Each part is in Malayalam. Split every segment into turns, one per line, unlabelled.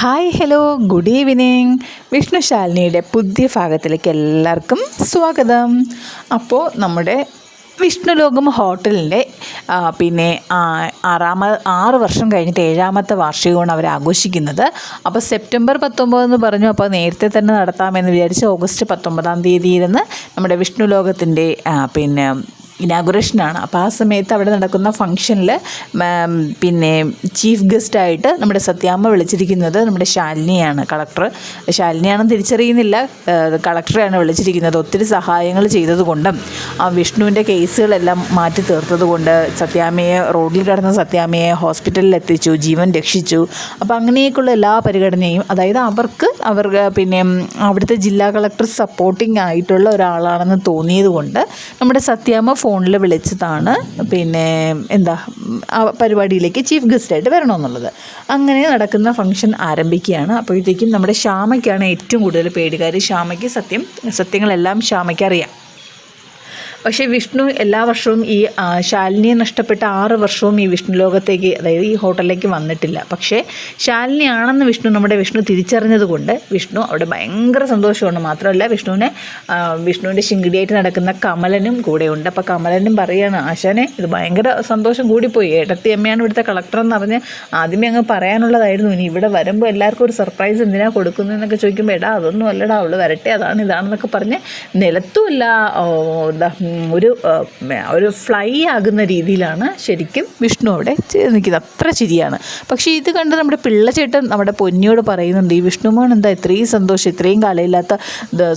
ഹായ് ഹലോ ഗുഡ് ഈവനിങ് വിഷ്ണുശാലിനിയുടെ പുതിയ ഭാഗത്തിലേക്ക് എല്ലാവർക്കും സ്വാഗതം. അപ്പോൾ നമ്മുടെ വിഷ്ണുലോകം ഹോട്ടലിന്റെ പിന്നെ ആറാമ ആറ് വർഷം കഴിഞ്ഞിട്ട് ഏഴാമത്തെ വാർഷികമാണ് അവർ ആഘോഷിക്കുന്നത്. അപ്പോൾ സെപ്റ്റംബർ പത്തൊമ്പത് എന്ന് പറഞ്ഞു അപ്പോൾ നേരത്തെ തന്നെ നടത്താമെന്ന് വിചാരിച്ച് ഓഗസ്റ്റ് പത്തൊമ്പതാം തീയതിയിരുന്ന് നമ്മുടെ വിഷ്ണുലോകത്തിന്റെ പിന്നെ ഇനാഗുറേഷനാണ്. അപ്പോൾ ആ സമയത്ത് അവിടെ നടക്കുന്ന ഫംഗ്ഷനിൽ പിന്നെ ചീഫ് ഗസ്റ്റായിട്ട് നമ്മുടെ സത്യാമ്മ വിളിച്ചിരിക്കുന്നത് നമ്മുടെ ശാലിനിയാണ് കളക്ടർ. ശാലിനിയാണെന്ന് തിരിച്ചറിയുന്നില്ല. കളക്ടറെയാണ് വിളിച്ചിരിക്കുന്നത്. ഒത്തിരി സഹായങ്ങൾ ചെയ്തതുകൊണ്ടും ആ വിഷ്ണുവിന്റെ കേസുകളെല്ലാം മാറ്റി തീർത്തതുകൊണ്ട് സത്യാമ്മയെ റോഡിൽ കിടന്ന സത്യാമ്മയെ ഹോസ്പിറ്റലിൽ എത്തിച്ചു ജീവൻ രക്ഷിച്ചു. അപ്പോൾ അങ്ങനെയൊക്കെയുള്ള എല്ലാ പരിഗണനയും അതായത് അവർക്ക് അവർക്ക് പിന്നെ അവിടുത്തെ ജില്ലാ കളക്ടർ സപ്പോർട്ടിംഗ് ആയിട്ടുള്ള ഒരാളാണെന്ന് തോന്നിയത് കൊണ്ട് നമ്മുടെ സത്യാമ്മ ഫോണിൽ വിളിച്ചതാണ്. പിന്നെ എന്താ ആ പരിപാടിയിലേക്ക് ചീഫ് ഗസ്റ്റായിട്ട് വരണമെന്നുള്ളത്. അങ്ങനെ നടക്കുന്ന ഫംഗ്ഷൻ ആരംഭിക്കുകയാണ്. അപ്പോഴത്തേക്കും നമ്മുടെ ശ്യാമയ്ക്കാണ് ഏറ്റവും കൂടുതൽ പേടികാർ ശ്യാമയ്ക്ക് സത്യം സത്യങ്ങളെല്ലാം ശ്യാമയ്ക്ക് അറിയാം. പക്ഷേ വിഷ്ണു എല്ലാ വർഷവും ഈ ശാലിനിയെ നഷ്ടപ്പെട്ട ആറ് വർഷവും ഈ വിഷ്ണു ലോകത്തേക്ക് അതായത് ഈ ഹോട്ടലിലേക്ക് വന്നിട്ടില്ല. പക്ഷേ ശാലിനി ആണെന്ന് വിഷ്ണു നമ്മുടെ വിഷ്ണു തിരിച്ചറിഞ്ഞതുകൊണ്ട് വിഷ്ണു അവിടെ ഭയങ്കര സന്തോഷമാണ്. മാത്രമല്ല വിഷ്ണുവിനെ വിഷ്ണുവിന്റെ ശിങ്കിടിയായിട്ട് നടക്കുന്ന കമലനും കൂടെയുണ്ട്. അപ്പോൾ കമലനും പറയാണ് ആശാനെ ഇത് ഭയങ്കര സന്തോഷം കൂടിപ്പോയി. ഏട്ടത്തി അമ്മയാണ് ഇവിടുത്തെ കളക്ടർ എന്ന് പറഞ്ഞ് ആദ്യമേ അങ്ങ് പറയാനുള്ളതായിരുന്നു. ഇനി ഇവിടെ വരുമ്പോൾ എല്ലാവർക്കും ഒരു സർപ്രൈസ് എന്തിനാണ് കൊടുക്കുന്നതെന്നൊക്കെ ചോദിക്കുമ്പോൾ എടാ അതൊന്നും അല്ലടാ അവൾ വരട്ടെ അതാണ് ഇതാണെന്നൊക്കെ പറഞ്ഞ് നിലത്തുമല്ല. എന്താ ഒരു ഒരു ഫ്ലൈ ആകുന്ന രീതിയിലാണ് ശരിക്കും വിഷ്ണു അവിടെ നിൽക്കുന്നത്. അത്ര ശരിയാണ് പക്ഷേ ഇത് കണ്ട് നമ്മുടെ പിള്ളച്ചേട്ടൻ നമ്മുടെ പൊന്നിയോട് പറയുന്നുണ്ട് ഈ വിഷ്ണുമോൻ എന്താ ഇത്രയും സന്തോഷം ഇത്രയും കാലയില്ലാത്ത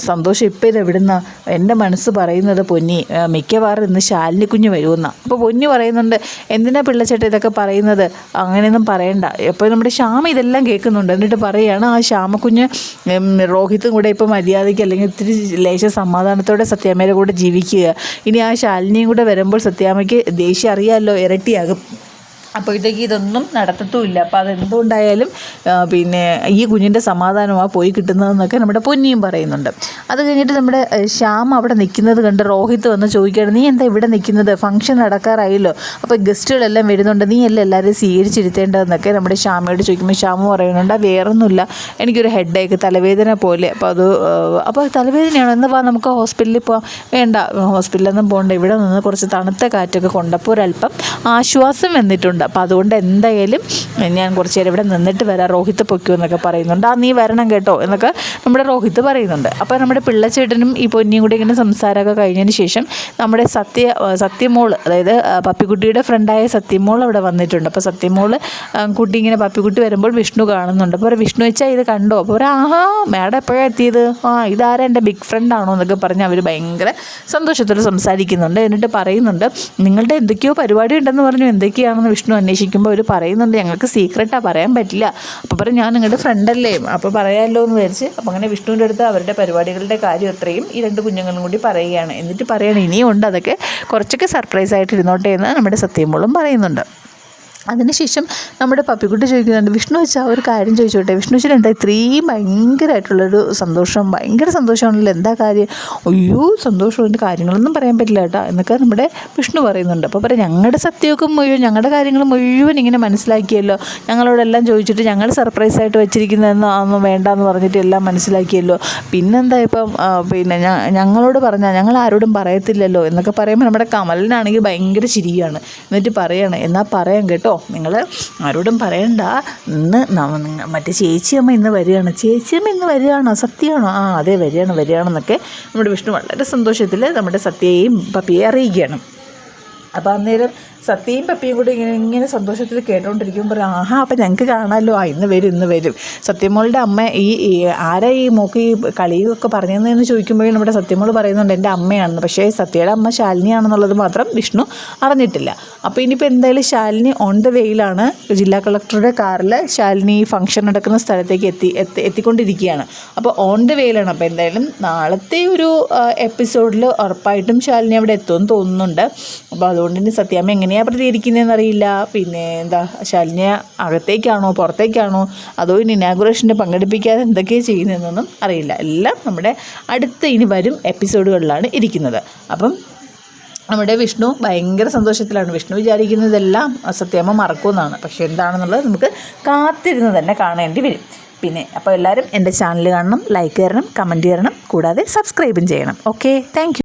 സന്തോഷം ഇപ്പം ഇത് എവിടുന്ന? എന്റെ മനസ്സ് പറയുന്നത് പൊന്നി മിക്കവാറും ഇന്ന് ശാലിനി കുഞ്ഞ് വരുമെന്നാണ് അപ്പോൾ പൊന്നി പറയുന്നുണ്ട് എന്തിനാ പിള്ളച്ചേട്ടൻ ഇതൊക്കെ പറയുന്നത്? അങ്ങനെയൊന്നും പറയണ്ട. ഇപ്പോൾ നമ്മുടെ ശ്യാമ ഇതെല്ലാം കേൾക്കുന്നുണ്ട്. എന്നിട്ട് പറയുകയാണ് ആ ശ്യാമക്കുഞ്ഞ് രോഹിത്തും കൂടെ ഇപ്പോൾ മര്യാദയ്ക്ക് അല്ലെങ്കിൽ ഇത്തിരി ലേശ സമാധാനത്തോടെ സത്യാമ്മയുടെ കൂടെ ജീവിക്കുക. ഇനി ആ ശാലിനിയും കൂടെ വരുമ്പോൾ സത്യാമയ്ക്ക് ദേഷ്യം അറിയാമല്ലോ ഇരട്ടിയാകും. അപ്പോഴത്തേക്ക് ഇതൊന്നും നടത്തത്തുമില്ല. അപ്പോൾ അതെന്തുകൊണ്ടായാലും പിന്നെ ഈ കുഞ്ഞിന്റെ സമാധാനമാണ് പോയി കിട്ടുന്നതെന്നൊക്കെ നമ്മുടെ പൊന്നിയും പറയുന്നുണ്ട്. അത് കഴിഞ്ഞിട്ട് നമ്മുടെ ശ്യാം അവിടെ നിൽക്കുന്നത് കണ്ട് രോഹിത്ത് വന്ന് ചോദിക്കുകയാണ് നീ എന്താ ഇവിടെ നിൽക്കുന്നത്? ഫംഗ്ഷൻ നടക്കാറായല്ലോ. അപ്പോൾ ഗസ്റ്റുകളെല്ലാം വരുന്നുണ്ട്. നീ അല്ലേ എല്ലാവരും സ്വീകരിച്ചിരുത്തേണ്ടതെന്നൊക്കെ നമ്മുടെ ശ്യാമയോട് ചോദിക്കുമ്പോൾ ശ്യാമ പറയുന്നുണ്ട് "ആ, വേറൊന്നുമില്ല. എനിക്കൊരു ഹെഡേക്ക് തലവേദന പോലെ. അപ്പോൾ അത് അപ്പോൾ തലവേദനയാണോ? എന്ന് പറഞ്ഞാൽ നമുക്ക് ഹോസ്പിറ്റലിൽ പോകാം വേണ്ട ഹോസ്പിറ്റലൊന്നും പോകണ്ട ഇവിടെ നിന്ന് കുറച്ച് തണുത്ത കാറ്റൊക്കെ കൊണ്ടപ്പോൾ ഒരല്പം ആശ്വാസം വന്നിട്ടുണ്ട്. അപ്പോൾ അതുകൊണ്ട് എന്തായാലും ഞാൻ കുറച്ച് നേരം ഇവിടെ നിന്നിട്ട് വരാം. രോഹിത്ത് പൊയ്ക്കോ എന്നൊക്കെ പറയുന്നുണ്ട്. ആ നീ വരണം കേട്ടോ എന്നൊക്കെ നമ്മുടെ രോഹിത്ത് പറയുന്നുണ്ട്. അപ്പോൾ നമ്മുടെ പിള്ളച്ചേട്ടനും ഈ പൊന്നിയും കൂടി ഇങ്ങനെ സംസാരമൊക്കെ കഴിഞ്ഞതിന് ശേഷം നമ്മുടെ സത്യ സത്യമോൾ അതായത് പപ്പിക്കുട്ടിയുടെ ഫ്രണ്ടായ സത്യമോൾ അവിടെ വന്നിട്ടുണ്ട്. അപ്പോൾ സത്യമോൾ കുട്ടി ഇങ്ങനെ പപ്പിക്കുട്ടി വരുമ്പോൾ വിഷ്ണു കാണുന്നുണ്ട്. അപ്പോൾ വിഷ്ണു വെച്ചാൽ ഇത് കണ്ടോ? അപ്പോൾ ആഹാ മേഡം എപ്പോഴാണ് എത്തിയത്? ആ ഇതാരാ എന്റെ ബിഗ് ഫ്രണ്ട് ആണോ? എന്നൊക്കെ പറഞ്ഞ് അവർ ഭയങ്കര സന്തോഷത്തോടെ സംസാരിക്കുന്നുണ്ട്. എന്നിട്ട് പറയുന്നുണ്ട് നിങ്ങളുടെ എന്തൊക്കെയോ പരിപാടി ഉണ്ടെന്ന് പറഞ്ഞു. എന്തൊക്കെയാണെന്ന് വിഷ്ണു അന്വേഷിക്കുമ്പോൾ അവർ പറയുന്നുണ്ട് ഞങ്ങൾക്ക് സീക്രട്ടാണ് പറയാൻ പറ്റില്ല. അപ്പോൾ പറയും ഞാൻ നിങ്ങളുടെ ഫ്രണ്ടല്ലേ അപ്പോൾ പറയാമല്ലോ എന്ന് വിചാരിച്ച് അപ്പോൾ അങ്ങനെ വിഷ്ണുവിന്റെ അടുത്ത് അവരുടെ പരിപാടികളുടെ കാര്യം അത്രയും ഈ രണ്ട് കുഞ്ഞുങ്ങളും കൂടി പറയുകയാണ്. എന്നിട്ട് പറയണം ഇനിയും ഉണ്ട് അതൊക്കെ കുറച്ചൊക്കെ സർപ്രൈസ് ആയിട്ട് എന്ന് നമ്മുടെ സത്യമോളും പറയുന്നുണ്ട്. അതിനുശേഷം നമ്മുടെ പപ്പിക്കുട്ടി ചോദിക്കുന്നുണ്ട് വിഷ്ണു വെച്ചാൽ ഒരു കാര്യം ചോദിച്ചോട്ടെ? വിഷ്ണു എന്താ ഇത്രയും ഭയങ്കരമായിട്ടുള്ളൊരു സന്തോഷം? ഭയങ്കര സന്തോഷമാണല്ലോ എന്താ കാര്യം? അയ്യോ സന്തോഷമുണ്ട് കാര്യങ്ങളൊന്നും പറയാൻ പറ്റില്ല കേട്ടോ എന്നൊക്കെ നമ്മുടെ വിഷ്ണു പറയുന്നുണ്ട്. അപ്പോൾ പറയാം ഞങ്ങളുടെ സത്യമൊക്കെ മുഴുവൻ ഞങ്ങളുടെ കാര്യങ്ങൾ മുഴുവൻ ഇങ്ങനെ മനസ്സിലാക്കിയല്ലോ. ഞങ്ങളോടെല്ലാം ചോദിച്ചിട്ട് ഞങ്ങൾ സർപ്രൈസ് ആയിട്ട് വെച്ചിരിക്കുന്നതെന്ന് അതൊന്നും വേണ്ടാന്ന് പറഞ്ഞിട്ട് എല്ലാം മനസ്സിലാക്കിയല്ലോ. പിന്നെന്താ ഇപ്പം പിന്നെ ഞങ്ങളോട് പറഞ്ഞാൽ ഞങ്ങൾ ആരോടും പറയത്തില്ലല്ലോ എന്നൊക്കെ പറയുമ്പോൾ നമ്മുടെ കമലിനാണെങ്കിൽ ഭയങ്കര ചിരിയാണ്. എന്നിട്ട് പറയണം എന്നാൽ പറയാം കേട്ടോ നിങ്ങൾ ആരോടും പറയണ്ട. ഇന്ന് മറ്റേ ചേച്ചിയമ്മ ഇന്ന് വരികയാണ്. ചേച്ചിയമ്മ ഇന്ന് വരികയാണോ? സത്യമാണോ? ആ അതെ വരികയാണ് വരികയാണെന്നൊക്കെ നമ്മുടെ വിഷ്ണു വളരെ സന്തോഷത്തിൽ നമ്മുടെ സത്യയെയും പപ്പിയെ അറിയിക്കുകയാണ്. അപ്പോൾ അന്നേരം സത്യയും പപ്പിയും കൂടി ഇങ്ങനെ ഇങ്ങനെ സന്തോഷത്തിൽ കേട്ടോണ്ടിരിക്കും പറയും ആഹാ അപ്പം ഞങ്ങൾക്ക് കാണാമല്ലോ ആ ഇന്ന് വരും ഇന്ന് വരും. സത്യമോളുടെ അമ്മ ഈ ആരാ ഈ മോക്ക് ഈ കളിയൊക്കെ പറഞ്ഞതെന്ന് ചോദിക്കുമ്പോഴും നമ്മുടെ സത്യമോൾ പറയുന്നുണ്ട് എന്റെ അമ്മയാണെന്ന്. പക്ഷേ സത്യയുടെ അമ്മ ശാലിനിയാണെന്നുള്ളത് മാത്രം വിഷ്ണു അറിഞ്ഞിട്ടില്ല. അപ്പോൾ ഇനിയിപ്പോൾ എന്തായാലും ശാലിനി ഓൺ ദ വേയിലാണ് ജില്ലാ കളക്ടറുടെ കാറിൽ ശാലിനി ഫംഗ്ഷൻ നടക്കുന്ന സ്ഥലത്തേക്ക് എത്തി എത്തി എത്തിക്കൊണ്ടിരിക്കുകയാണ്. അപ്പോൾ ഓൺ ദ വേയിലാണ് അപ്പോൾ എന്തായാലും നാളത്തെ ഒരു എപ്പിസോഡിൽ ഉറപ്പായിട്ടും ശാലിനി അവിടെ എത്തുമെന്ന് തോന്നുന്നുണ്ട്. അപ്പോൾ അതുകൊണ്ട് തന്നെ സത്യാമ്മ എങ്ങനെയാണ് പ്രതികരിക്കുന്നതെന്ന് അറിയില്ല പിന്നെ എന്താ ശാലിനിയ അകത്തേക്കാണോ പുറത്തേക്കാണോ അതോ ഇനി ഇനാഗുറേഷന്റെ പങ്കെടുപ്പിക്കാതെ എന്തൊക്കെയാണ് ചെയ്യുന്നതെന്നൊന്നും അറിയില്ല. എല്ലാം നമ്മുടെ അടുത്ത ഇനി വരും എപ്പിസോഡുകളിലാണ് ഇരിക്കുന്നത്. അപ്പം നമ്മുടെ വിഷ്ണു ഭയങ്കര സന്തോഷത്തിലാണ്. വിഷ്ണു വിചാരിക്കുന്നതെല്ലാം സത്യമ്മ മറക്കുമെന്നാണ്. പക്ഷേ എന്താണെന്നുള്ളത് നമുക്ക് കാത്തിരുന്ന് തന്നെ കാണേണ്ടി വരും. പിന്നെ അപ്പോൾ എല്ലാവരും എന്റെ ചാനൽ കാണണം ലൈക്ക് തരണം കമന്റ് ചെയ്യണം കൂടാതെ സബ്സ്ക്രൈബും ചെയ്യണം. Okay thank